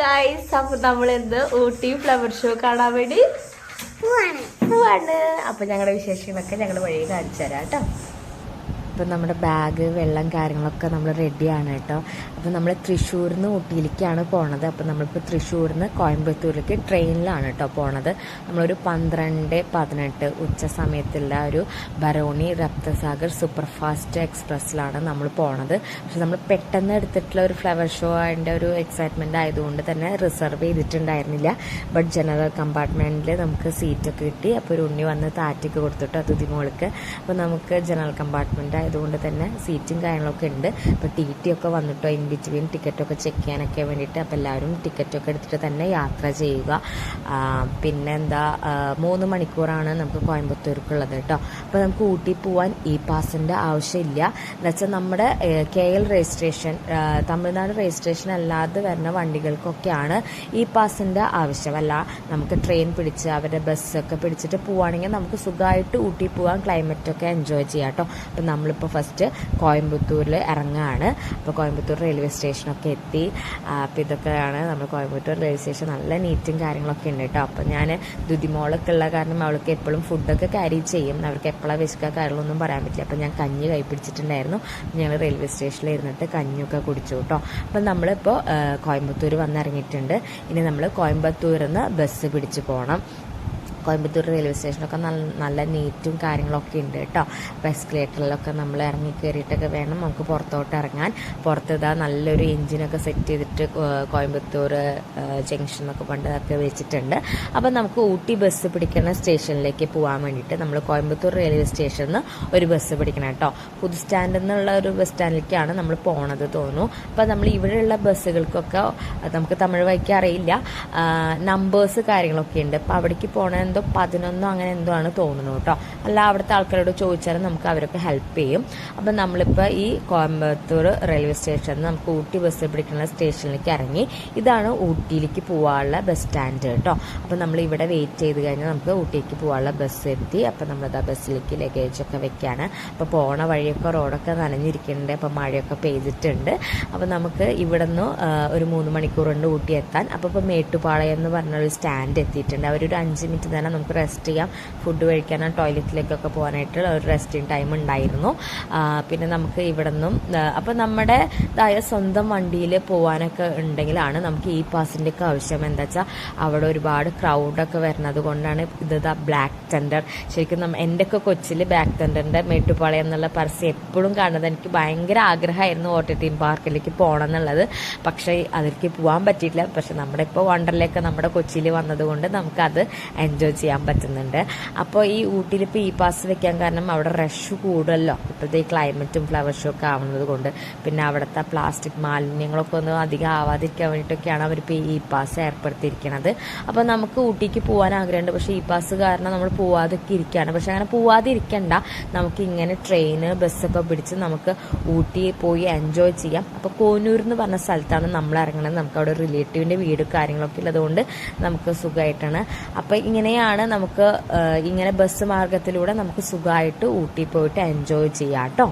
Guys അപ്പൊ നമ്മൾ എന്ത് ഊട്ടി ഫ്ലവർ ഷോ കാണാൻ വേണ്ടി പോവാണ്. അപ്പൊ ഞങ്ങളുടെ വിശേഷങ്ങളൊക്കെ ഞങ്ങൾ വഴി കാണിച്ചു തരാം കേട്ടോ. അപ്പം നമ്മുടെ ബാഗ് വെള്ളം കാര്യങ്ങളൊക്കെ നമ്മൾ റെഡിയാണ് കേട്ടോ. അപ്പം നമ്മൾ തൃശ്ശൂരിൽ നിന്ന് ഊട്ടിയിലേക്കാണ് പോണത്. അപ്പം നമ്മളിപ്പോൾ തൃശ്ശൂരിൽ നിന്ന് കോയമ്പത്തൂരിലേക്ക് ട്രെയിനിലാണ് കേട്ടോ പോണത്. നമ്മളൊരു പന്ത്രണ്ട് പതിനെട്ട് ഉച്ച സമയത്തുള്ള ഒരു ബറോണി രക്തസാഗർ സൂപ്പർഫാസ്റ്റ് എക്സ്പ്രസ്സിലാണ് നമ്മൾ പോണത്. പക്ഷെ നമ്മൾ പെട്ടെന്ന് എടുത്തിട്ടുള്ള ഒരു ഫ്ലവർ ഷോ അതിന്റെ ഒരു എക്സൈറ്റ്മെന്റ് ആയതുകൊണ്ട് തന്നെ റിസർവ് ചെയ്തിട്ടുണ്ടായിരുന്നില്ല. ബട്ട് ജനറൽ കമ്പാർട്ട്മെന്റിൽ നമുക്ക് സീറ്റൊക്കെ കിട്ടി. അപ്പോൾ ഒരു ഉണ്ണി വന്ന് താറ്റൊക്കെ കൊടുത്തിട്ട് അതിഥി മോൾക്ക്. അപ്പോൾ നമുക്ക് ജനറൽ കമ്പാർട്ട്മെന്റ് ആയതുകൊണ്ട് തന്നെ സീറ്റും കാര്യങ്ങളൊക്കെ ഉണ്ട്. അപ്പോൾ ടി ടി ഒക്കെ വന്നിട്ടോ ഇൻ ബിറ്റ്വീൻ ടിക്കറ്റൊക്കെ ചെക്ക് ചെയ്യാനൊക്കെ വേണ്ടിയിട്ട് അപ്പോൾ എല്ലാവരും ടിക്കറ്റൊക്കെ എടുത്തിട്ട് തന്നെ യാത്ര ചെയ്യുക. പിന്നെ എന്താ മൂന്ന് മണിക്കൂറാണ് നമുക്ക് കോയമ്പത്തൂർക്കുള്ളത് കേട്ടോ. അപ്പോൾ നമുക്ക് ഊട്ടി പോവാൻ ഇ പാസിന്റെ ആവശ്യമില്ല. എന്നുവെച്ചാൽ നമ്മുടെ K L registration Tamil Nadu registration അല്ലാതെ വരുന്ന വണ്ടികൾക്കൊക്കെയാണ് ഇ പാസിന്റെ ആവശ്യമല്ല നമുക്ക് ട്രെയിൻ പിടിച്ച് അവരുടെ ബസ്സൊക്കെ പിടിച്ചിട്ട് പോവുകയാണെങ്കിൽ നമുക്ക് സുഖമായിട്ട് ഊട്ടി പോകാൻ ക്ലൈമറ്റൊക്കെ എൻജോയ് ചെയ്യാം കേട്ടോ. അപ്പം നമ്മളിപ്പോൾ ഫസ്റ്റ് കോയമ്പത്തൂരിൽ ഇറങ്ങുകയാണ് അപ്പോൾ കോയമ്പത്തൂർ റെയിൽവേ സ്റ്റേഷനൊക്കെ എത്തി. അപ്പോൾ ഇതൊക്കെയാണ് നമ്മൾ കോയമ്പത്തൂർ റെയിൽവേ സ്റ്റേഷൻ നല്ല നീറ്റും കാര്യങ്ങളൊക്കെ ഉണ്ട് കേട്ടോ അപ്പോൾ ഞാൻ ദുതിമോളൊക്കെ ഉള്ള കാരണം അവൾക്ക് എപ്പോഴും ഫുഡൊക്കെ ക്യാരി ചെയ്യും. അവർക്ക് എപ്പോഴാണ് വിശക്കുക കാര്യങ്ങളൊന്നും പറയാൻ പറ്റില്ല. അപ്പോൾ ഞാൻ കഞ്ഞി കൈ പിടിച്ചിട്ടുണ്ടായിരുന്നു ഞങ്ങൾ റെയിൽവേ സ്റ്റേഷനിൽ ഇരുന്നിട്ട് കഞ്ഞിയൊക്കെ കുടിച്ചു കേട്ടോ അപ്പം നമ്മളിപ്പോൾ കോയമ്പത്തൂർ വന്നിറങ്ങിയിട്ടുണ്ട് ഇനി നമ്മൾ കോയമ്പത്തൂരിൽ നിന്ന് ബസ് പിടിച്ച് പോകണം കോയമ്പത്തൂർ റെയിൽവേ സ്റ്റേഷനൊക്കെ നല്ല നല്ല നീറ്റും കാര്യങ്ങളൊക്കെ ഉണ്ട് കേട്ടോ. അപ്പോൾ എസ്കലേറ്ററിലൊക്കെ നമ്മൾ ഇറങ്ങി കയറിയിട്ടൊക്കെ വേണം നമുക്ക് പുറത്തോട്ട് ഇറങ്ങാൻ. പുറത്ത് ഇതാ നല്ലൊരു എഞ്ചിനൊക്കെ സെറ്റ് ചെയ്തിട്ട് കോയമ്പത്തൂർ ജംഗ്ഷൻ എന്നൊക്കെ പണ്ടൊക്കെ വെച്ചിട്ടുണ്ട്. അപ്പോൾ നമുക്ക് ഊട്ടി ബസ് പിടിക്കുന്ന സ്റ്റേഷനിലേക്ക് പോകാൻ വേണ്ടിയിട്ട് നമ്മൾ കോയമ്പത്തൂർ റെയിൽവേ സ്റ്റേഷനിൽ നിന്ന് ഒരു ബസ് പിടിക്കണം കേട്ടോ. പുതു സ്റ്റാൻഡിൽ നിന്നുള്ള ഒരു ബസ് സ്റ്റാൻഡിലേക്കാണ് നമ്മൾ പോണത് തോന്നുന്നു. അപ്പോൾ നമ്മൾ ഇവിടെയുള്ള ബസ്സുകൾക്കൊക്കെ നമുക്ക് തമിഴ് വായിക്കാൻ അറിയില്ല. നമ്പേഴ്സ് കാര്യങ്ങളൊക്കെ ഉണ്ട്. അപ്പോൾ അവിടേക്ക് പോകണ എന്തോ പതിനൊന്നോ അങ്ങനെ എന്തോ ആണ് തോന്നുന്നു കേട്ടോ. അല്ല അവിടുത്തെ ആൾക്കാരോട് ചോദിച്ചാലും നമുക്ക് അവരൊക്കെ ഹെൽപ്പ് ചെയ്യും. അപ്പം നമ്മളിപ്പോൾ ഈ കോയമ്പത്തൂർ റെയിൽവേ സ്റ്റേഷനിൽ നമുക്ക് ഊട്ടി ബസ് പിടിക്കുന്ന സ്റ്റേഷനിലേക്ക് ഇറങ്ങി. ഇതാണ് ഊട്ടിയിലേക്ക് പോകാനുള്ള ബസ് സ്റ്റാൻഡ് കേട്ടോ. അപ്പം നമ്മൾ ഇവിടെ വെയിറ്റ് ചെയ്ത് കഴിഞ്ഞാൽ നമുക്ക് ഊട്ടിക്ക് പോകാനുള്ള ബസ് എത്തി. അപ്പം നമ്മളത് ആ ബസ്സിലേക്ക് ലഗേജ് ഒക്കെ വെക്കുകയാണ് അപ്പോൾ പോണ വഴിയൊക്കെ റോഡൊക്കെ നനഞ്ഞിരിക്കുന്നുണ്ട്. അപ്പോൾ മഴയൊക്കെ പെയ്തിട്ടുണ്ട്. അപ്പോൾ നമുക്ക് ഇവിടെ നിന്ന് ഒരു മൂന്ന് മണിക്കൂറുണ്ട് ഊട്ടി എത്താൻ. അപ്പോൾ ഇപ്പോൾ മേട്ടുപാളയം എന്ന് പറഞ്ഞ ഒരു സ്റ്റാൻഡ് എത്തിയിട്ടുണ്ട്. അവരൊരു അഞ്ച് മിനിറ്റ് തന്നെ നമുക്ക് റെസ്റ്റ് ചെയ്യാം. ഫുഡ് കഴിക്കാനും ടോയ്ലറ്റിലേക്കൊക്കെ പോകാനായിട്ട് ഒരു റെസ്റ്റിംഗ് ടൈം ഉണ്ടായിരുന്നു. പിന്നെ നമുക്ക് ഇവിടെ നിന്നും അപ്പോൾ നമ്മുടെ ഇതായ സ്വന്തം വണ്ടിയിൽ പോകാനൊക്കെ ഉണ്ടെങ്കിലാണ് നമുക്ക് ഈ പാസിന്റെ ഒക്കെ ആവശ്യം. എന്താ വെച്ചാൽ അവിടെ ഒരുപാട് ക്രൗഡൊക്കെ വരുന്നത് കൊണ്ടാണ് ഇത് ബ്ലാക്ക് ടെൻഡർ ശരിക്കും നമ്മ എന്റെ ഒക്കെ കൊച്ചിൽ ബ്ലാക്ക് ടെൻഡറിന്റെ മേട്ടുപാളയം എന്നുള്ള പരസ്യം എപ്പോഴും കാണുന്നത് എനിക്ക് ഭയങ്കര ആഗ്രഹമായിരുന്നു ഓട്ടോ തീം പാർക്കിലേക്ക് പോകണം എന്നുള്ളത്. പക്ഷേ അതിലേക്ക് പോകാൻ പറ്റിയിട്ടില്ല. പക്ഷെ നമ്മുടെ ഇപ്പോൾ വണ്ടറിലേക്ക് നമ്മുടെ കൊച്ചിയിൽ വന്നതുകൊണ്ട് നമുക്കത് എൻജോയ് ചെയ്യാൻ പറ്റുന്നുണ്ട്. അപ്പോൾ ഈ ഊട്ടിയിൽ ഇപ്പോൾ ഈ പാസ് വെക്കാൻ കാരണം അവിടെ റഷ് കൂടുതലോ? ഇപ്പോഴത്തെ ഈ ക്ലൈമറ്റും ഫ്ലവർ ഷോ ഒക്കെ ആവുന്നത് കൊണ്ട്. പിന്നെ അവിടുത്തെ പ്ലാസ്റ്റിക് മാലിന്യങ്ങളൊക്കെ ഒന്നും അധികം ആവാതിരിക്കാൻ വേണ്ടിയിട്ടൊക്കെയാണ് അവരിപ്പോൾ ഈ പാസ് ഏർപ്പെടുത്തിയിരിക്കുന്നത് അപ്പോൾ നമുക്ക് ഊട്ടിക്ക് പോകാൻ ആഗ്രഹമുണ്ട്. പക്ഷേ ഈ പാസ് കാരണം നമ്മൾ പോവാതൊക്കെ ഇരിക്കുകയാണ് പക്ഷെ അങ്ങനെ പോവാതിരിക്കണ്ട. നമുക്ക് ഇങ്ങനെ ട്രെയിന് ബസ്സൊക്കെ പിടിച്ച് നമുക്ക് ഊട്ടി പോയി എൻജോയ് ചെയ്യാം. അപ്പോൾ കോനൂർ എന്ന് പറഞ്ഞ സ്ഥലത്താണ് നമ്മൾ ഇറങ്ങുന്നത് നമുക്ക് അവിടെ റിലേറ്റീവിന്റെ വീട് കാര്യങ്ങളൊക്കെ ഉള്ളതുകൊണ്ട് നമുക്ക് സുഖമായിട്ടാണ് അപ്പോൾ ഇങ്ങനെയാണ് നമുക്ക് ഇങ്ങനെ ബസ് മാർഗത്തിലൂടെ നമുക്ക് സുഖമായിട്ട് ഊട്ടി പോയിട്ട് എൻജോയ് ചെയ്യാം കേട്ടോ